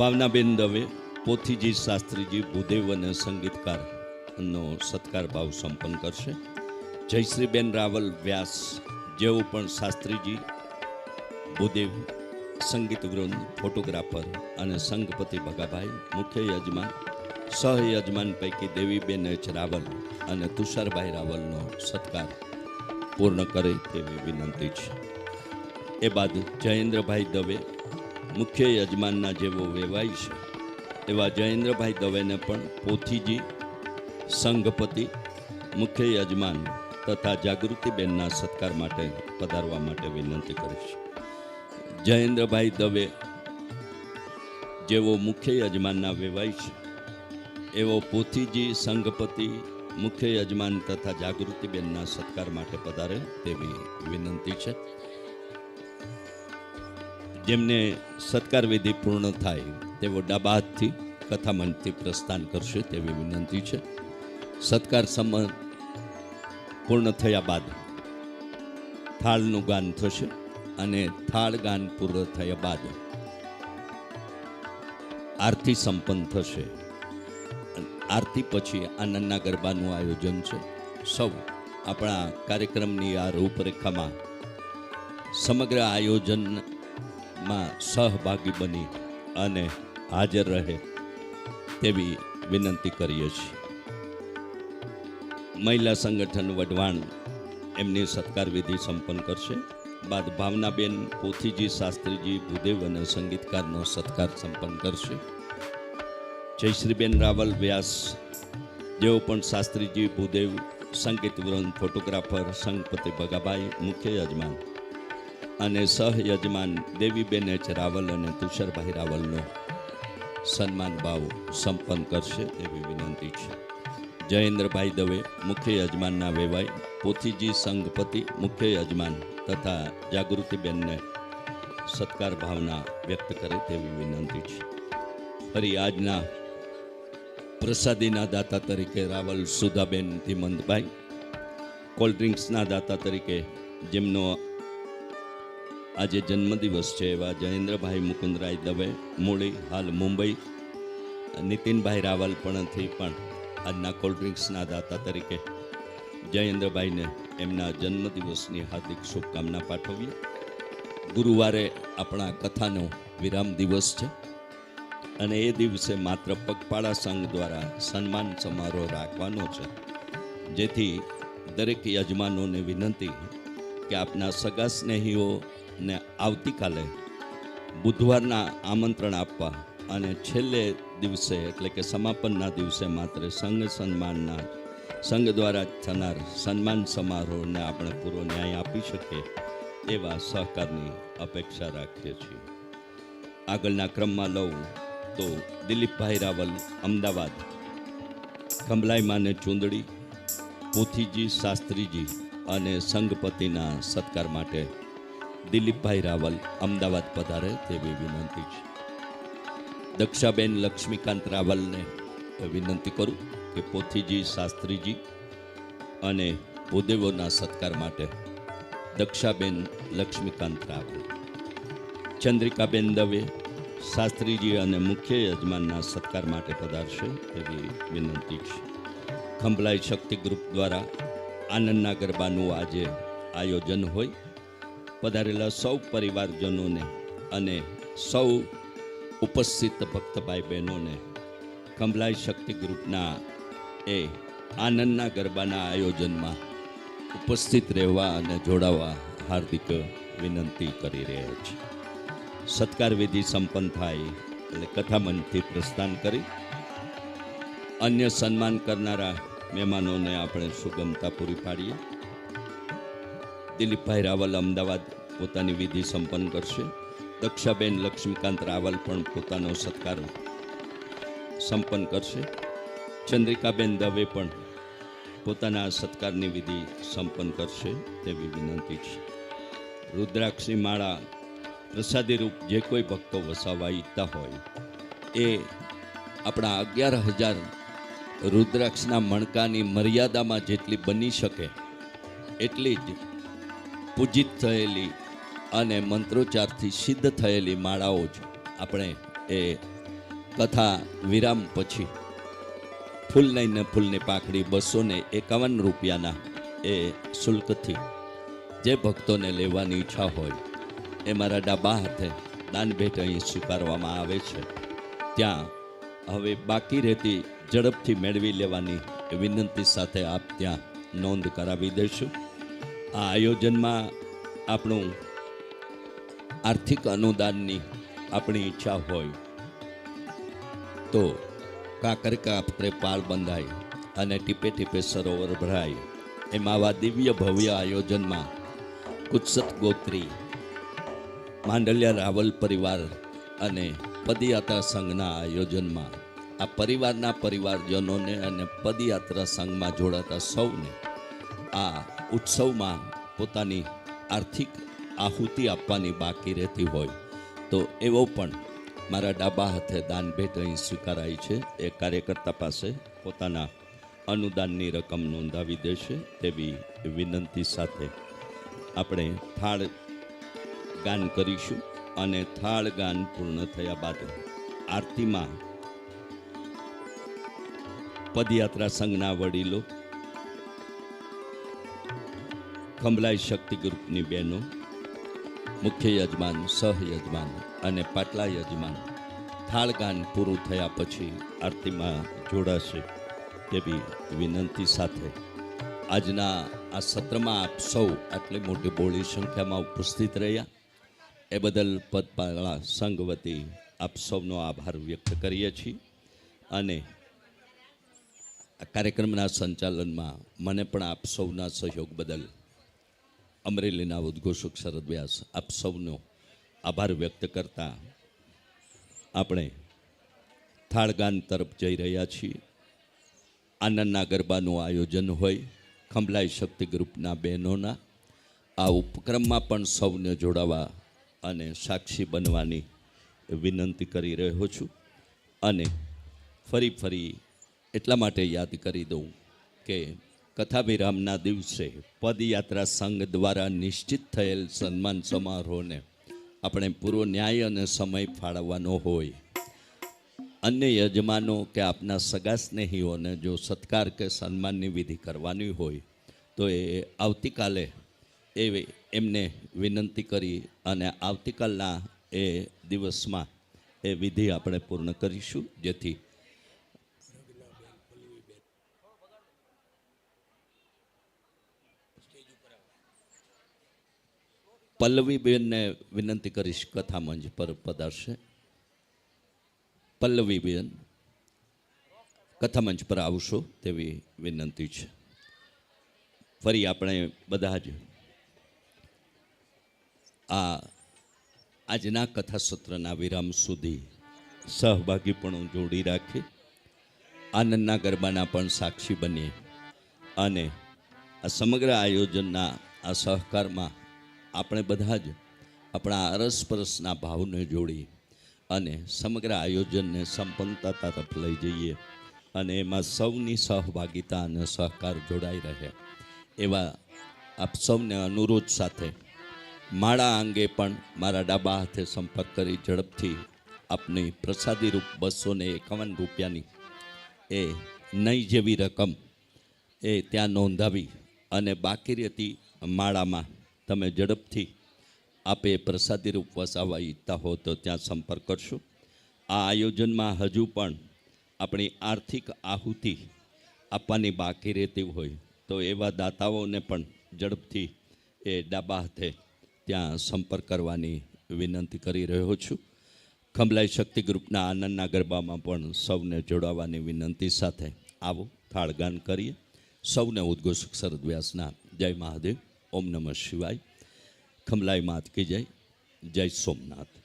ભાવનાબેન દવે, પોથીજી શાસ્ત્રીજી ભૂદેવ અને સંગીતકારનો સત્કાર ભાવ સંપન્ન કરશે. જયશ્રીબેન રાવલ વ્યાસ, જેઓ પણ શાસ્ત્રીજી, ભૂદેવ, સંગીત વૃંદ ફોટોગ્રાફર અને સંઘપતિ ભગાભાઈ, મુખ્ય યજમાન, સહ યજમાન પૈકી દેવીબેન એચ રાવલ અને તુષારભાઈ રાવલનો સત્કાર પૂર્ણ કરે તેવી વિનંતી છે. એ બાદ જયેન્દ્રભાઈ દવે મુખ્ય યજમાનના જેવો વેવાય છે. એવા જયેન્દ્રભાઈ દવેને પણ પોથીજી, સંઘપતિ, મુખ્ય યજમાન તથા જાગૃતિબેનના સત્કાર માટે પધારવા માટે વિનંતી કરીશ. જયેન્દ્રભાઈ દવે જેવો મુખ્ય યજમાનના વેવાય છે, એવો પોથીજી, સંઘપતિ, મુખ્ય યજમાન તથા જાગૃતિબેનના સત્કાર માટે પધારે તેવી વિનંતી છે. જેમને સત્કાર વિધિ પૂર્ણ થાય તેઓ ડાબા હાથથી કથામંચથી પ્રસ્થાન કરશે તેવી વિનંતી છે. સત્કાર સંબંધ પૂર્ણ થયા બાદ થાળનું ગાન થશે અને થાળ ગાન પૂર્ણ થયા બાદ આરતી સંપન્ન થશે. આરતી પછી આનંદના ગરબાનું આયોજન છે. સૌ આપણા કાર્યક્રમની આ રૂપરેખામાં સમગ્ર આયોજનમાં સહભાગી બની અને હાજર રહે તેવી વિનંતી કરીએ છીએ. મહિલા સંગઠન વઢવાણ એમની સત્કાર વિધિ સંપન્ન કરશે. બાદ ભાવનાબેન પોથીજી, શાસ્ત્રીજી, ભૂદેવ અને સંગીતકારનો સત્કાર સંપન્ન કરશે. જયશ્રીબેન રાવલ વ્યાસ, જેઓ પણ શાસ્ત્રીજી, ભૂદેવ, સંગીત વૃંદ ફોટોગ્રાફર સંગપતિ ભગાભાઈ, મુખ્ય યજમાન અને સહ યજમાન દેવીબેન એચ રાવલ અને તુષારભાઈ રાવલનો સન્માન ભાવ સંપન્ન કરશે એવી વિનંતી છે. જયેન્દ્રભાઈ દવે, મુખ્ય યજમાનના વેવાય, પોથીજી સંઘપતિ, મુખ્ય યજમાન તથા જાગૃતિબેનને સત્કાર ભાવના વ્યક્ત કરે તેવી વિનંતી છે. ફરી આજના પ્રસાદીના દાતા તરીકે રાવલ સુધાબેન ધીમંતભાઈ, કોલ્ડ ડ્રિંક્સના દાતા તરીકે જેમનો આજે જન્મદિવસ છે એવા જયેન્દ્રભાઈ મુકુંદરાય દવે, મૂળી, હાલ મુંબઈ. નીતિનભાઈ રાવલ પણથી પણ આજના કોલ્ડ ડ્રિંક્સના દાતા તરીકે જયેન્દ્રભાઈને એમના જન્મદિવસની હાર્દિક શુભકામના પાઠવીએ. ગુરુવારે આપણા કથાનો વિરામ દિવસ છે અને એ દિવસે માત્ર પગપાળા સંઘ દ્વારા સન્માન સમારોહ રાખવાનો છે. જેથી દરેક યજમાનોને વિનંતી કે આપના સગા સ્નેહીઓને આવતીકાલે બુધવારના આમંત્રણ આપવા અને છેલ્લે દિવસે એટલે કે સમાપનના દિવસે માત્ર સંઘ સન્માનના સંઘ દ્વારા થનાર સન્માન સમારોહને આપણે પૂરો ન્યાય આપી શકીએ એવા સહકારની અપેક્ષા રાખીએ છીએ. આગળના ક્રમમાં લઉં તો દિલીપભાઈ રાવલ અમદાવાદ, ખંભલાઈ માને ચૂંદડી, પોથીજી શાસ્ત્રીજી અને સંઘપતિના સત્કાર માટે દિલીપભાઈ રાવલ અમદાવાદ પધારે તેવી વિનંતી છે. દક્ષાબેન લક્ષ્મીકાંત રાવલને વિનંતી કરું કે પોથીજી શાસ્ત્રીજી અને ભૂદેવોના સત્કાર માટે દક્ષાબેન લક્ષ્મીકાંત રાવલ, ચંદ્રિકાબેન દવે શાસ્ત્રીજી અને મુખ્ય યજમાનના સત્કાર માટે પધારશે તેવી વિનંતી છે. ખંભલાઈ શક્તિ ગ્રુપ દ્વારા આનંદના ગરબાનું આજે આયોજન હોય પધારેલા સૌ પરિવારજનોને અને સૌ ઉપસ્થિત ભક્તભાઈ બહેનોને કમલાઈ શક્તિ ગ્રુપના એ આનંદના ગરબાના આયોજનમાં ઉપસ્થિત રહેવા અને જોડાવા હાર્દિક વિનંતી કરી રહ્યા છે. સત્કાર વિધિ સંપન્ન થાય એટલે કથામંચથી પ્રસ્થાન કરી અન્ય સન્માન કરનારા મહેમાનોને આપણે સુગમતા પૂરી પાડીએ. દિલીપભાઈ રાવલ અમદાવાદ પોતાની વિધિ સંપન્ન કરશે. દક્ષાબેન લક્ષ્મીકાંત રાવલ પણ પોતાનો સત્કાર સંપન્ન કરશે. ચંદ્રિકાબેન દવે પણ પોતાના સત્કારની વિધિ સંપન્ન કરશે તેવી વિનંતી છે. રુદ્રાક્ષી માળા પ્રસાદી રૂપ જે કોઈ ભક્તો વસાવવા ઈચ્છતા હોય, એ આપણા અગિયાર હજાર રુદ્રાક્ષના મણકાની મર્યાદામાં જેટલી બની શકે, એટલી જ પૂજિત થયેલી અને મંત્રોચ્ચારથી સિદ્ધ થયેલી માળાઓ જ આપણે એ કથા વિરામ પછી ફૂલ લઈને ફૂલની પાકડી બસો ને એકાવન રૂપિયાના એ શુલ્કથી જે ભક્તોને લેવાની ઈચ્છા હોય એ મારા ડાબા હાથે દાન ભેટ અહીં સ્વીકારવામાં આવે છે. ત્યાં હવે બાકી રહેતી ઝડપથી મેળવી લેવાની વિનંતી સાથે આપ ત્યાં નોંધ કરાવી દઈશું. આ આયોજનમાં આપણું આર્થિક અનુદાનની આપણી ઈચ્છા હોય. તો કાંકર કાપરે પાળ બંધાય અને ટીપે ટીપે સરોવર ભરાય. એમ આવા દિવ્ય ભવ્ય આયોજનમાં કુત્સત ગોત્રી, માંડલિયા રાવલ પરિવાર અને પદયાત્રા સંઘના આયોજનમાં આ પરિવારના પરિવારજનોને અને પદયાત્રા સંઘમાં જોડાતા સૌને આ ઉત્સવમાં પોતાની આર્થિક આહુતિ આપવાની બાકી રહેતી હોય તો એવો પણ મારા ડાબા હાથે દાન ભેટ અહીં સ્વીકારાય છે. એ કાર્યકર્તા પાસે પોતાના અનુદાનની રકમ નોંધાવી દેશે તેવી વિનંતી સાથે આપણે થાળ ગાન કરીશું અને થાળ ગાન પૂર્ણ થયા બાદ આરતીમાં પદયાત્રા સંઘના વડીલો ખંભલાઈ શક્તિ ગ્રુપની બહેનો, મુખ્ય યજમાન સહયજમાન અને પાટલા યજમાન થાળગાન પૂરું થયા પછી આરતીમાં જોડાશે તેવી વિનંતી સાથે આજના આ સત્રમાં આપ સૌ આટલી મોટી બોળી સંખ્યામાં ઉપસ્થિત રહ્યા. એ બદલ પદપાળા સંઘ વતી આપ સૌનો આભાર વ્યક્ત કરીએ છીએ અને આ કાર્યક્રમના સંચાલનમાં મને પણ આપ સૌના સહયોગ બદલ અમરેલીના ઉદ્ઘોષક શરદ વ્યાસ આપ સૌનો આભાર વ્યક્ત કરતા આપણે થાળગાન તરફ જઈ રહ્યા છીએ. આનંદના ગરબાનું આયોજન હોય, ખંભલાઈ શક્તિ ગ્રુપના બહેનોના, આ ઉપક્રમમાં પણ સૌને જોડાવા અને સાક્ષી બનવાની વિનંતી કરી રહ્યો છું. અને ફરી ફરી એટલા માટે યાદ કરી દઉં કે કથા વિરામના દિવસે પદયાત્રા સંઘ દ્વારા નિશ્ચિત થયેલ સન્માન સમારોહને આપણે પૂરો ન્યાય અને સમય ફાળવવાનો હોય. અન્ય યજમાનો કે આપના સગા સ્નેહીઓને જો સત્કાર કે સન્માનની વિધિ કરવાની હોય, તો એ આવતીકાલે એ એમને વિનંતી કરી અને આવતીકાલના એ દિવસમાં એ વિધિ આપણે પૂર્ણ કરીશું, જેથી પલ્લવીબેનને વિનંતી કરીશ કથા મંચ પર પધારશે. પલ્લવીબેન કથા મંચ પર આવશો તેવી વિનંતી છે. ફરી આપણે બધા જ આ આજના કથા સત્રના વિરામ સુધી સહભાગીપણું જોડી રાખી, આનંદના ગરબાના પણ સાક્ષી બનીએ અને આ સમગ્ર આયોજનના આ સહકારમાં આપણે બધા જ આપણા અરસપરસના ભાવને જોડી અને સમગ્ર આયોજનને સંપન્નતા તરફ લઈ જઈએ અને એમાં સૌની સહભાગિતા અને સહકાર જોડાઈ રહે. એવા આપ સૌને અનુરોધ સાથે માળા અંગે પણ મારા ડાબા હાથે સંપર્ક કરી ઝડપથી આપની પ્રસાદી રૂપ બસો ને એકાવન રૂપિયાની એ નહીં જેવી રકમ એ ત્યાં નોંધાવી અને બાકી રહેતી માળામાં તમે ઝડપથી આપે પ્રસાદી રૂપ વસાવવા ઈચ્છતા હો તો ત્યાં સંપર્ક કરશો. આ આયોજનમાં હજુ પણ આપણી આર્થિક આહુતિ આપવાની બાકી રહેતી હોય તો એવા દાતાઓને પણ ઝડપથી એ ડાબા હાથે ત્યાં સંપર્ક કરવાની વિનંતી કરી રહ્યો છું. ખંભલાઈ શક્તિ ગ્રુપના આનંદના ગરબામાં પણ સૌને જોડાવાની વિનંતી સાથે આવો, થાળગાન કરીએ. સૌને ઉદ્ઘોષક શરદ વ્યાસના જય મહાદેવ. ઓમ નમઃ શિવાય. ખમલાઈ માત કી જય. જય સોમનાથ.